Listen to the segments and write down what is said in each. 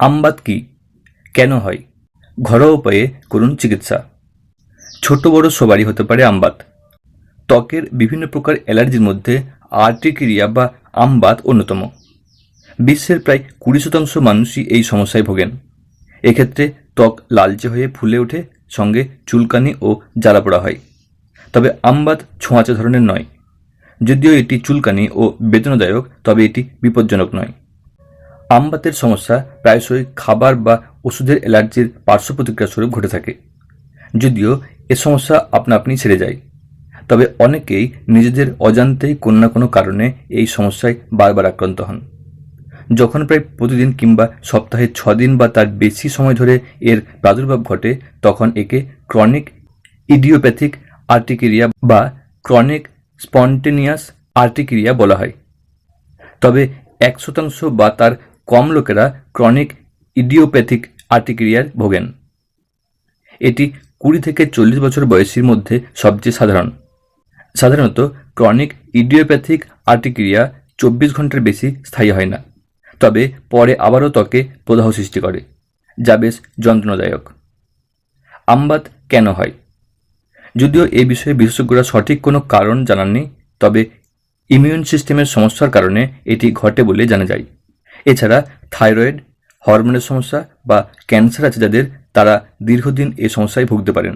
আমবাত কি? কেন হয়? ঘরোয়া উপায়ে করুন চিকিৎসা। ছোট বড় সবারই হতে পারে আমবাত ত্বকের বিভিন্ন প্রকার অ্যালার্জির মধ্যে আর্টিক্রিয়া বা আমবাত অন্যতম। বিশ্বের প্রায় কুড়ি শতাংশ মানুষই এই সমস্যায় ভোগেন। এক্ষেত্রে ত্বক লালচে হয়ে ফুলে ওঠে, সঙ্গে চুলকানি ও জ্বালা পোড়া হয়। তবে আমবাত ছোঁয়াচে ধরনের নয়। যদিও এটি চুলকানি ও বেদনাদায়ক, তবে এটি বিপজ্জনক নয়। আমবাতের সমস্যা প্রায়শই খাবার বা ওষুধের অ্যালার্জির পার্শ্ব প্রতিক্রিয়া স্বরূপ ঘটে থাকে। যদিও এ সমস্যা আপনা আপনি ছেড়ে যায়। তবে অনেকেই নিজেদের অজান্তেই কোনো না কোনো কারণে এই সমস্যায় বারবার আক্রান্ত হন। যখন প্রায় প্রতিদিন কিংবা সপ্তাহে ছ দিন বা তার বেশি সময় ধরে এর প্রাদুর্ভাব ঘটে, তখন একে ক্রনিক ইডিওপ্যাথিক আর্টিকেরিয়া বা ক্রনিক স্পন্টেনিয়াস আর্টিকেরিয়া বলা হয়। তবে এক শতাংশ বা তার কম লোকেরা ক্রনিক ইডিওপ্যাথিক আর্টিকেরিয়ার ভোগেন। এটি কুড়ি থেকে চল্লিশ বছর বয়সীর মধ্যে সবচেয়ে সাধারণ। সাধারণত ক্রনিক ইডিওপ্যাথিক আর্টিকেরিয়া চব্বিশ ঘণ্টার বেশি স্থায়ী হয় না, তবে পরে আবারও ত্বকে প্রদাহ সৃষ্টি করে, যা বেশ যন্ত্রণাদায়ক। আমবাত কেন হয়? যদিও এ বিষয়ে বিশেষজ্ঞরা সঠিক কোনো কারণ জানাননি, তবে ইমিউন সিস্টেমের সমস্যার কারণে এটি ঘটে বলে জানা যায়। এছাড়া থাইরয়েড, হরমোনের সমস্যা বা ক্যান্সার আছে যাদের তারা দীর্ঘদিন এ সমস্যায় ভুগতে পারেন।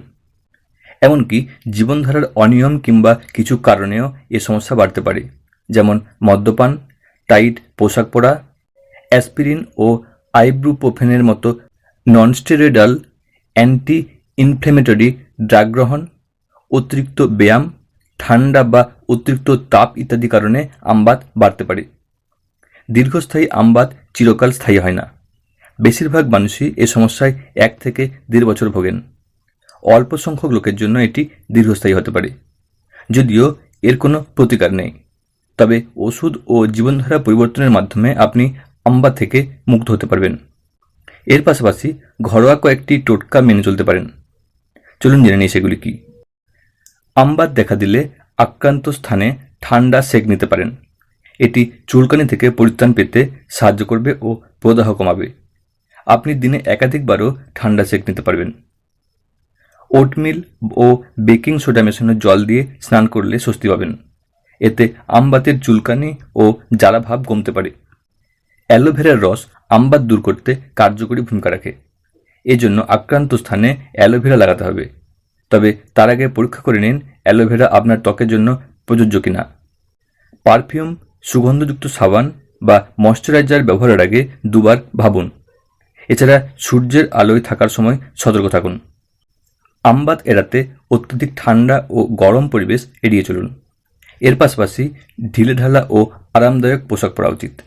এমনকি জীবনধারার অনিয়ম কিংবা কিছু কারণেও এ সমস্যা বাড়তে পারে, যেমন মদ্যপান, টাইট, পোশাক পরা, অ্যাসপিরিন ও আইব্রুপ্রোফেনের মতো ননস্টেরয়েডাল অ্যান্টি ইনফ্লেমেটরি ড্রাগ গ্রহণ, অতিরিক্ত ব্যায়াম, ঠান্ডা বা অতিরিক্ত তাপ ইত্যাদি কারণে আমবাত বাড়তে পারে। দীর্ঘস্থায়ী আমবাত চিরকাল স্থায়ী হয় না। বেশিরভাগ মানুষই এ সমস্যায় এক থেকে দেড় বছর ভোগেন। অল্প সংখ্যক লোকের জন্য এটি দীর্ঘস্থায়ী হতে পারে। যদিও এর কোনো প্রতিকার নেই। তবে ওষুধ ও জীবনধারা পরিবর্তনের মাধ্যমে আপনি আম্বা থেকে মুক্ত হতে পারবেন। এর পাশাপাশি ঘরোয়া কয়েকটি টোটকা মেনে চলতে পারেন। চলুন জেনে নিই সেগুলি কি। আমবাত দেখা দিলে আক্রান্ত স্থানে ঠান্ডা সেক নিতে পারেন। এটি চুলকানি থেকে পরিত্রাণ পেতে সাহায্য করবে ও প্রদাহ কমাবে। আপনি দিনে একাধিকবারও ঠান্ডা সেক নিতে পারবেন। ওটমিল ও বেকিং সোডা মেশানো জল দিয়ে স্নান করলে স্বস্তি পাবেন। এতে আমবাতের চুলকানি ও জ্বালা ভাব কমতে পারে। অ্যালোভেরার রস আমবাত দূর করতে কার্যকরী ভূমিকা রাখে। এজন্য আক্রান্ত স্থানে অ্যালোভেরা লাগাতে হবে। তবে তার আগে পরীক্ষা করে নিন অ্যালোভেরা আপনার ত্বকের জন্য প্রযোজ্য কিনা। পারফিউম সুগন্ধযুক্ত সাবান বা ময়শ্চারাইজার ব্যবহারের আগে দুবার ভাবুন। এছাড়া সূর্যের আলোয় থাকার সময় সতর্ক থাকুন। আমবাত এড়াতে অত্যধিক ঠান্ডা ও গরম পরিবেশ এড়িয়ে চলুন। এর পাশাপাশি ঢিলেঢালা ও আরামদায়ক পোশাক পরা উচিত।